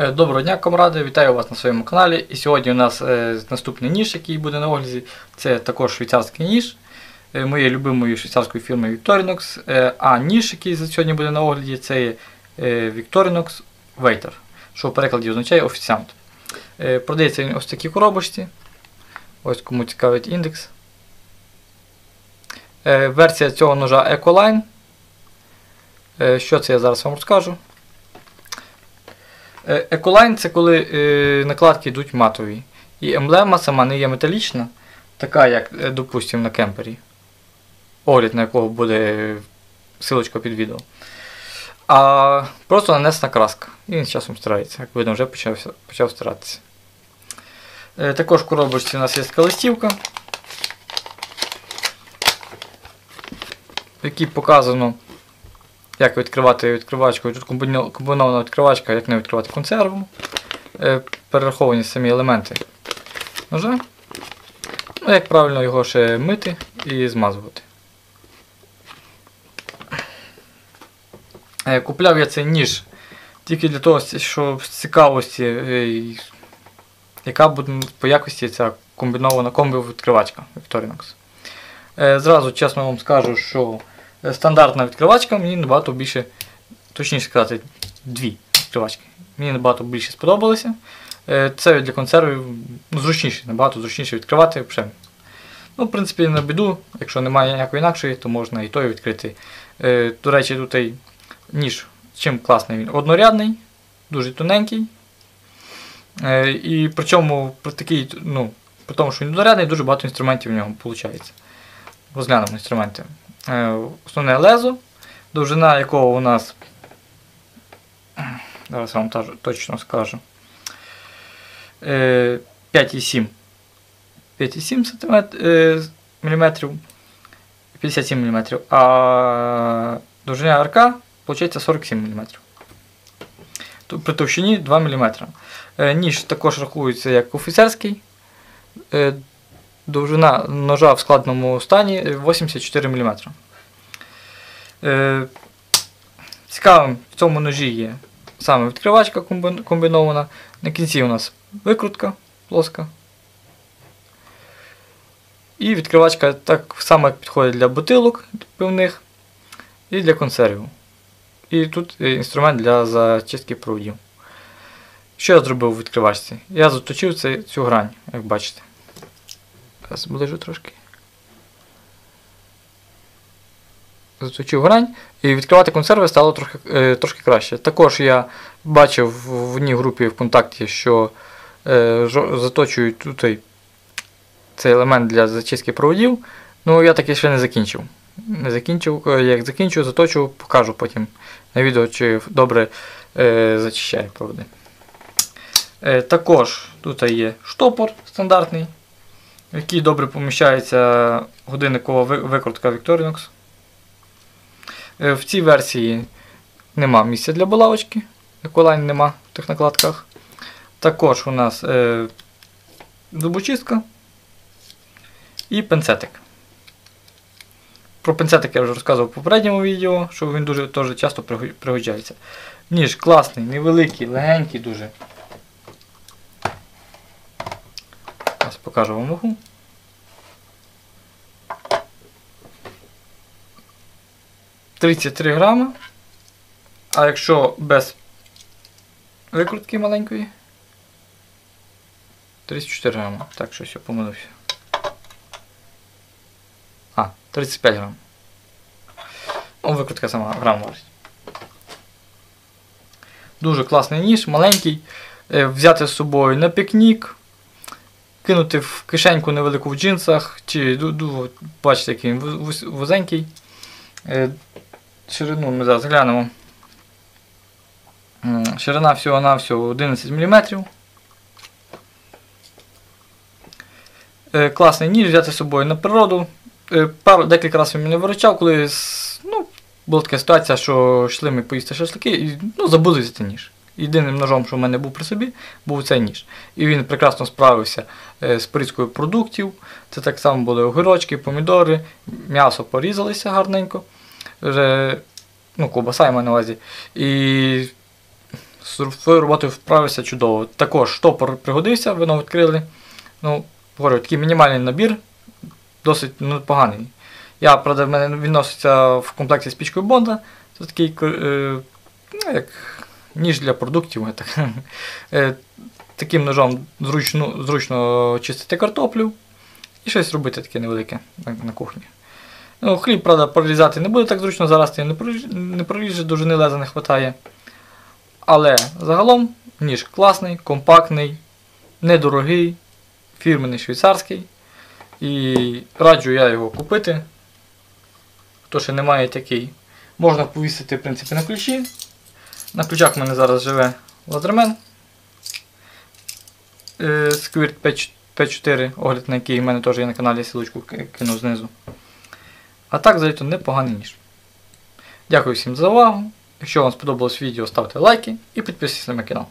Е, Доброго дня, комради! Вітаю вас на своєму каналі. І сьогодні у нас е, наступний ніж, який буде на огляді. Це також швейцарський ніж е, моєї любимої швейцарської фірми Victorinox. А ніж, який сьогодні буде на огляді, це Victorinox Waiter, що в перекладі означає офіціант. Продається він ось в такій коробочці. Ось кому цікавить індекс. Версія цього ножа Ecoline. Що це я зараз вам розкажу. Е, Еколайн це коли е, накладки йдуть матові. І емблема сама не є металічна, така, як, е, допустимо, на кемпері. Огляд на якого буде силочка під відео. А просто нанесена краска. І він з часом стирається. Як видно, вже почав, почав стиратися. Е, також в коробочці у нас є така в якій показано як відкривати відкривачку. Тут комбінована відкривачка, як не відкривати консерву. Е, Перераховані самі елементи ножа. Ну, як правильно його ще мити і змазувати. Е, Купляв я цей ніж тільки для того, що з цікавості, е, яка буде по якості ця комбінована комбі-відкривачка Victorinox. Зразу чесно вам скажу, що стандартна відкривачка мені набагато більше, точніше сказати, дві відкривачки. Мені набагато більше сподобалося. Е, Це для консервів ну, зручніше, набагато зручніше відкривати. Ну, в принципі, на біду, якщо немає ніякої інакшої, то можна і той відкрити. Е, До речі, тут цей ніж чим класний він однорядний, дуже тоненький. Е, І причому при такий, ну, при тому, що він однорядний, дуже багато інструментів в нього виходить. Розглянемо інструменти. Е, Основне лезо, довжина якого у нас, зараз вам точно скажу, е, 5,7 5,7 мм, 57 мм, а довжина арка виходить 47 мм. При товщині 2 мм. Ніж також рахується як офіцерський. Е, Довжина ножа в складному стані 84 мм. Е, цікавим в цьому ножі є саме відкривачка комбінована. На кінці у нас викрутка плоска. І відкривачка так само підходить для бутилок пивних і для консервів. І тут інструмент для зачистки проводів. Що я зробив у відкривачці? Я заточив цю грань, як бачите. Зараз зближу трошки. Заточив грань і відкривати консерви стало трохи, е, трошки краще. Також я бачив в одній групі ВКонтакті, що е, заточують тут цей- елемент для зачистки проводів. Ну, я таки ще не закінчив. Не закінчив, Е, як закінчу, заточу, покажу потім на відео, чи добре е, зачищає проводи. Е, також тут є штопор стандартний, який добре поміщається годинникова викрутка Victorinox. Е, В цій версії нема місця для булавочки, Ecoline нема в тих накладках. Також у нас е, зубочистка і пенцетик. Про пенцетик я вже розказував в попередньому відео, що він дуже теж часто пригоджається. Ніж класний, невеликий, легенький дуже. Зараз покажу вам вагу. Тридцять три грама. А якщо без викрутки маленької. 34 грама. Так, щось я помилився. А, 35 грам. Ну, викрутка сама грам варить. Дуже класний ніж, маленький. Е, Взяти з собою на пікнік, кинути в кишеньку невелику в джинсах, чи бачите, який він вуз- вуз- вузенький. Ширину ми зараз глянемо. Ширина всього-навсього 11 мм. Класний ніж взяти з собою на природу. Е, Пару, декілька разів він мене виручав, коли ну, була така ситуація, що йшли ми поїсти шашлики і ну, забули взяти ніж. Єдиним ножом, що в мене був при собі, був цей ніж. І він прекрасно справився е, з порізкою продуктів. Це так само були огірочки, помідори, м'ясо порізалися гарненько. Вже, ну, ковбаса я на увазі. І з своєю роботою вправився чудово. Також штопор пригодився, вино відкрили. Ну, говорю, такий мінімальний набір, досить непоганий. Я, правда, в мене він носиться в комплекті з пічкою Бонда. Це такий е, ну, як ніж для продуктів. Так. Е, таким ножом зручно, зручно чистити картоплю і щось робити таке невелике на, на кухні. Ну, Хліб, правда, прорізати не буде так зручно, зараз ти не проріж- не проріжеш, довжини леза не вистачає. Але загалом ніж класний, компактний, недорогий, фірменний швейцарський. І раджу я його купити. Хто ще не має такий. Можна повісити в принципі, на ключі. На ключах в мене зараз живе лазермен. Е, Squirt P4, огляд на який в мене теж є на каналі, силочку ки- кину знизу. А так, взагалі, непоганий ніж. Дякую всім за увагу. Якщо вам сподобалось відео, ставте лайки і підписуйтесь на мій канал.